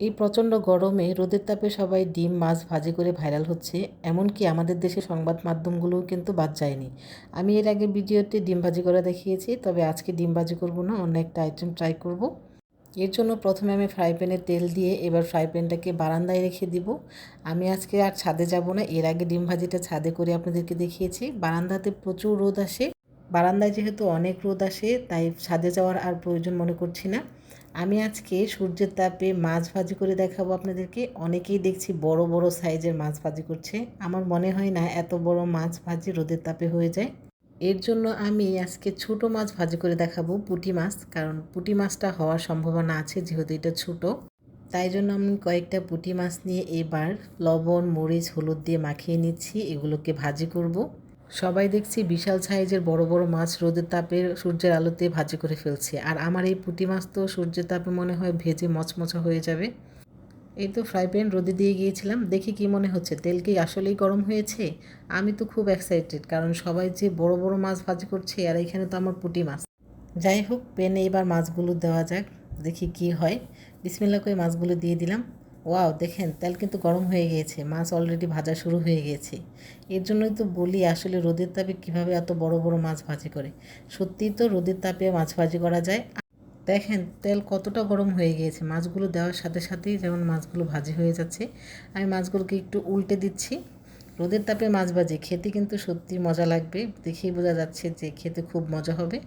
এই প্রচণ্ড গরমে রোদের তাপে সবাই ডিম, মাছ ভাজি করে ভাইরাল হচ্ছে, এমনকি আমাদের দেশে সংবাদ মাধ্যমগুলোও কিন্তু বাদ যায়নি। আমি এর আগে ভিডিওতে ডিম ভাজি করে দেখিয়েছি, তবে আজকে ডিম ভাজি করব না, অন্য একটা আইটেম ট্রাই করব। এর জন্য প্রথমে আমি ফ্রাই প্যানে তেল দিয়ে এবার ফ্রাই প্যানটাকে বারান্দায় রেখে দিব। আমি আজকে আর ছাদে যাব না, এর আগে ডিম ভাজিটা ছাদে করে আপনাদেরকে দেখিয়েছি। বারান্দাতে প্রচুর রোদ আসে বারান্দায় যেহেতু অনেক রোদ আসে, তাই ছাদে যাওয়ার আর প্রয়োজন মনে করছি না। আমি আজকে সূর্যের তাপে মাছ ভাজি করে দেখাবো আপনাদেরকে। অনেকেই দেখছি বড় বড় সাইজের মাছ ভাজি করছে। আমার মনে হয় না এত বড় মাছ ভাজি রোদের তাপে হয়ে যায়। এর জন্য আমি আজকে ছোট মাছ ভাজি করে দেখাবো পুঁটি মাছ, কারণ পুঁটি মাছটা হওয়ার সম্ভাবনা আছে যেহেতু এটা ছোট। তাই জন্য আমি কয়েকটা পুঁটি মাছ নিয়ে এবার লবণ, মরিচ, হলুদ দিয়ে মাখিয়ে নিচ্ছি। এগুলোকে ভাজি করব। সবাই দেখছি বিশাল সাইজের বড় বড় মাছ রোদের তাপে সূর্যের আলোতে ভাজি করে ফেলছে। আর আমার এই পুঁটি মাছ তো সূর্যের তাপে মনে হয় ভেজে মচমচা হয়ে যাবে। এই তো ফ্রাই প্যান রোদে দিয়ে গিয়েছিলাম, দেখি কি মনে হচ্ছে। তেল কি আসলেই গরম হয়েছে? আমি তো খুব এক্সাইটেড কারণ সবাই যে বড় বড় মাছ ভাজি করছে, আর এখানে তো আমার পুঁটি মাছ। যাই হোক পেনে এবার মাছগুলো দেওয়া যাক, দেখি কি হয়। বিসমিল্লা করে মাছগুলো দিয়ে দিলাম। ওয়াও, দেখেন, তেল কিন্তু গরম হয়ে গিয়েছে, মাছ অলরেডি ভাজা শুরু হয়ে গিয়েছে। এর জন্যই তো বলি, আসলে রোদের তাপে কীভাবে এত বড় বড় মাছ ভাজি করে। সত্যিই তো রোদের তাপে মাছ ভাজি করা যায়। দেখেন, তেল কতটা গরম হয়ে গিয়েছে, মাছগুলো দেওয়ার সাথে সাথেই যেমন মাছগুলো ভাজি হয়ে যাচ্ছে, আমি মাছগুলোকে একটু উল্টে দিচ্ছি। রোদের তাপে মাছ ভাজি, খেতে কিন্তু সত্যি মজা লাগবে, দেখেই বোঝা যাচ্ছে যে খেতে খুব মজা হবে।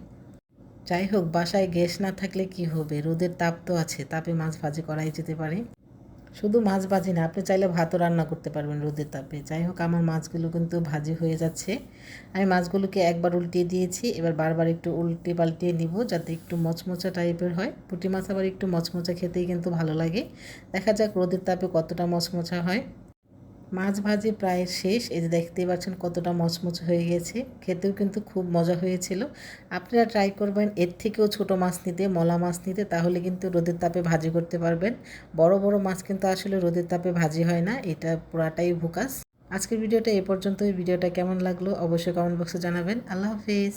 যাই হোক, বাসায় গ্যাস না থাকলে কি হবে? রোদের তাপ তো আছে, তাপে মাছ ভাজি করাই যেতে পারে। শুধু মাছ ভাজি না, আপনি চাইলে ভাতও রান্না করতে পারবেন রোদের তাপে। যাই হোক, আমার মাছগুলো কিন্তু ভাজি হয়ে যাচ্ছে। আমি মাছগুলোকে একবার উল্টিয়ে দিয়েছি, এবার বারবার একটু উল্টে পাল্টিয়ে নিব যাতে একটু মচমচা টাইপের হয়। পুঁটি মাছ আবার একটু মচমচা খেতেই কিন্তু ভালো লাগে। দেখা যাক রোদের তাপে কতটা মচমচা হয়। মাছ ভাজি প্রায় শেষ। এই যে দেখতেই পাচ্ছেন কতটা মচমচ হয়ে গেছে। খেতেও কিন্তু খুব মজা হয়েছিল। আপনারা ট্রাই করবেন, এর থেকেও ছোট মাছ নিতে, মলা মাছ নিতে, তাহলে কিন্তু রোদের তাপে ভাজি করতে পারবেন। বড় বড় মাছ কিন্তু আসলে রোদের তাপে ভাজি হয় না, এটা পুরাটাই ভুকাস। আজকের ভিডিওটা এ পর্যন্তই। ভিডিওটা কেমন লাগল অবশ্যই কমেন্ট বক্সে জানাবেন। আল্লাহ হাফিজ।